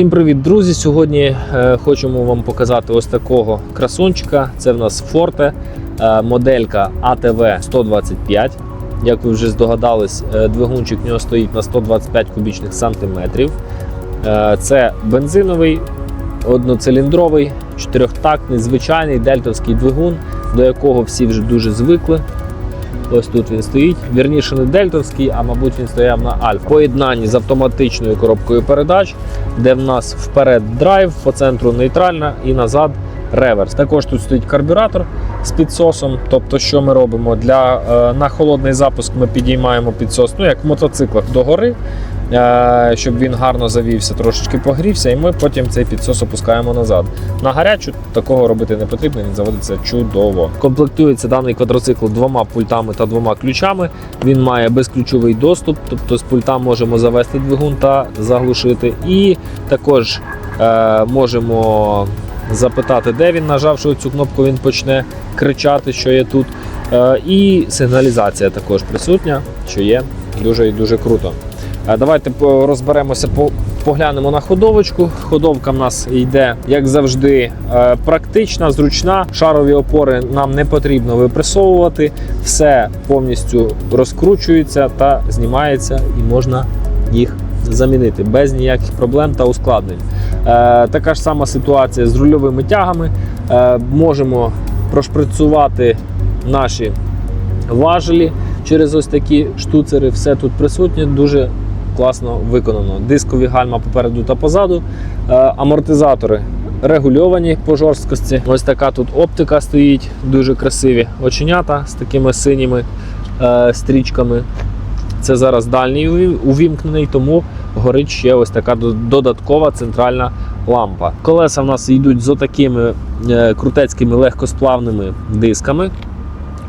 Всім привіт, друзі! Сьогодні е, хочемо вам показати ось такого красунчика. Це в нас Forte, е, моделька ATV 125. Як ви вже здогадались, е, двигунчик в нього стоїть на 125 кубічних сантиметрів. Це бензиновий, одноциліндровий, чотирьохтактний, звичайний дельтовський двигун, до якого всі вже дуже звикли. Ось тут він стоїть. Вірніше не дельтовський, а мабуть він стояв на альфа. Поєднанні з автоматичною коробкою передач, де в нас вперед драйв, по центру нейтральна і назад реверс. Також тут стоїть карбюратор з підсосом. Тобто, що ми робимо? Для, е, на холодний запуск ми підіймаємо підсос, ну як в мотоциклах догори, щоб він гарно завівся, трошечки погрівся, і ми потім цей підсос опускаємо назад. На гарячу такого робити не потрібно, він заводиться чудово. Комплектується даний квадроцикл двома пультами та двома ключами. Він має безключовий доступ, тобто з пульта можемо завести двигун та заглушити. І також е, можемо запитати, де він, нажавши цю кнопку, він почне кричати, що є тут. Е, і сигналізація також присутня, що є дуже і дуже круто. Давайте розберемося, поглянемо на ходовочку. Ходовка в нас йде, як завжди, е, практична, зручна. Шарові опори нам не потрібно випресовувати. Все повністю розкручується та знімається, і можна їх замінити без ніяких проблем та ускладнень. Е, Така ж сама ситуація з рульовими тягами. Е, Можемо прошприцювати наші важелі через ось такі штуцери. Все тут присутнє, дуже класно виконано. Дискові гальма попереду та позаду, Е, амортизатори регульовані по жорсткості. Ось така тут оптика стоїть, дуже красиві оченята з такими синіми е, стрічками. Це зараз дальній увімкнений, тому горить ще ось така додаткова центральна лампа. Колеса в нас йдуть з отакими е, крутецькими легкосплавними дисками.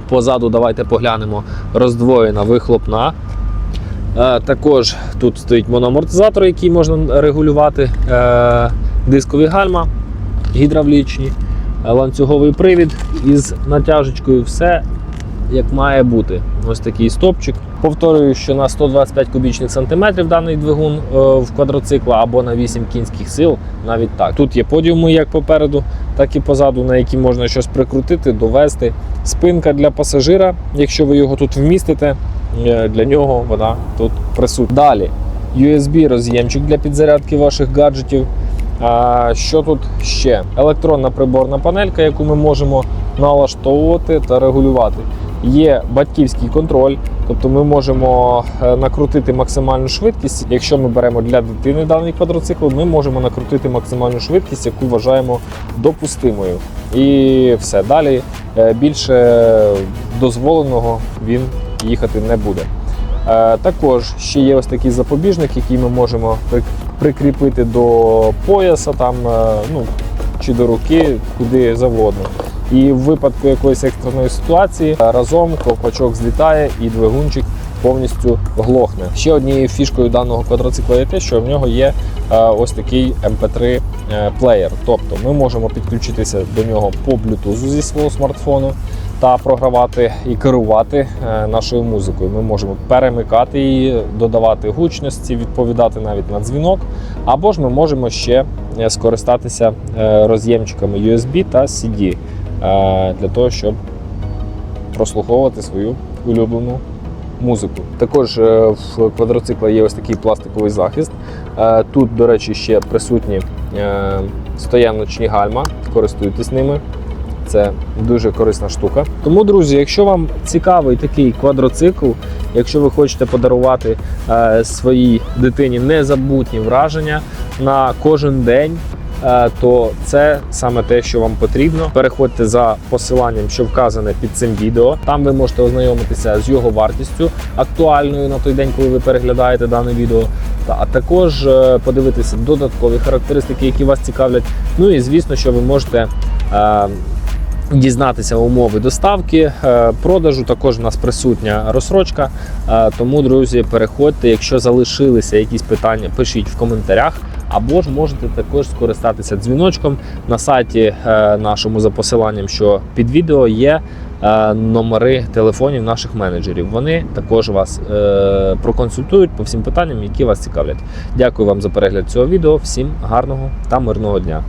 Позаду давайте поглянемо роздвоєна вихлопна. Е, Також тут стоїть мономортизатор, який можна регулювати, е, дискові гальма гідравлічні, е, ланцюговий привід із натяжечкою. Все як має бути. Ось такий стопчик. Повторюю, що на 125 кубічних сантиметрів даний двигун в квадроцикла або на 8 кінських сил, навіть так. Тут є подіуми як попереду, так і позаду, на які можна щось прикрутити, довести. Спинка для пасажира, якщо ви його тут вмістите, для нього вона тут присутня. Далі USB роз'ємчик для підзарядки ваших гаджетів. А що тут ще? Електронна приборна панелька, яку ми можемо налаштовувати та регулювати. Є батьківський контроль, тобто ми можемо е, накрутити максимальну швидкість. Якщо ми беремо для дитини даний квадроцикл, ми можемо накрутити максимальну швидкість, яку вважаємо допустимою. І все далі е, більше дозволеного він їхати не буде. Е, Також ще є ось такий запобіжник, який ми можемо прикріпити до пояса, там, е, ну, чи до руки, куди завгодно. І в випадку якоїсь екстреної ситуації е, разом ковпачок злітає і двигунчик повністю глохне. Ще однією фішкою даного квадроцикла є те, що в нього є е, ось такий MP3 е, плеєр. Тобто ми можемо підключитися до нього по Bluetooth зі свого смартфону та програвати і керувати е, нашою музикою. Ми можемо перемикати її, додавати гучності, відповідати навіть на дзвінок. Або ж ми можемо ще скористатися роз'ємчиками USB та CD для того, щоб прослуховувати свою улюблену музику. Також е, в квадроцикла є ось такий пластиковий захист. Е, Тут, до речі, ще присутні е, стояночні гальма, користуйтесь ними. Це дуже корисна штука. Тому, друзі, якщо вам цікавий такий квадроцикл, якщо ви хочете подарувати своїй дитині незабутні враження на кожен день, то це саме те, що вам потрібно. Переходьте за посиланням, що вказане під цим відео. Там ви можете ознайомитися з його вартістю актуальною на той день, коли ви переглядаєте дане відео. А також е, подивитися додаткові характеристики, які вас цікавлять. Ну і звісно, що ви можете. Дізнатися умови доставки, е, продажу. Також у нас присутня розсрочка. Е, Тому, друзі, переходьте. Якщо залишилися якісь питання, пишіть в коментарях. Або ж можете також скористатися дзвіночком на сайті е, нашому за посиланням, що під відео є номери телефонів наших менеджерів. Вони також вас проконсультують по всім питанням, які вас цікавлять. Дякую вам за перегляд цього відео. Всім гарного та мирного дня.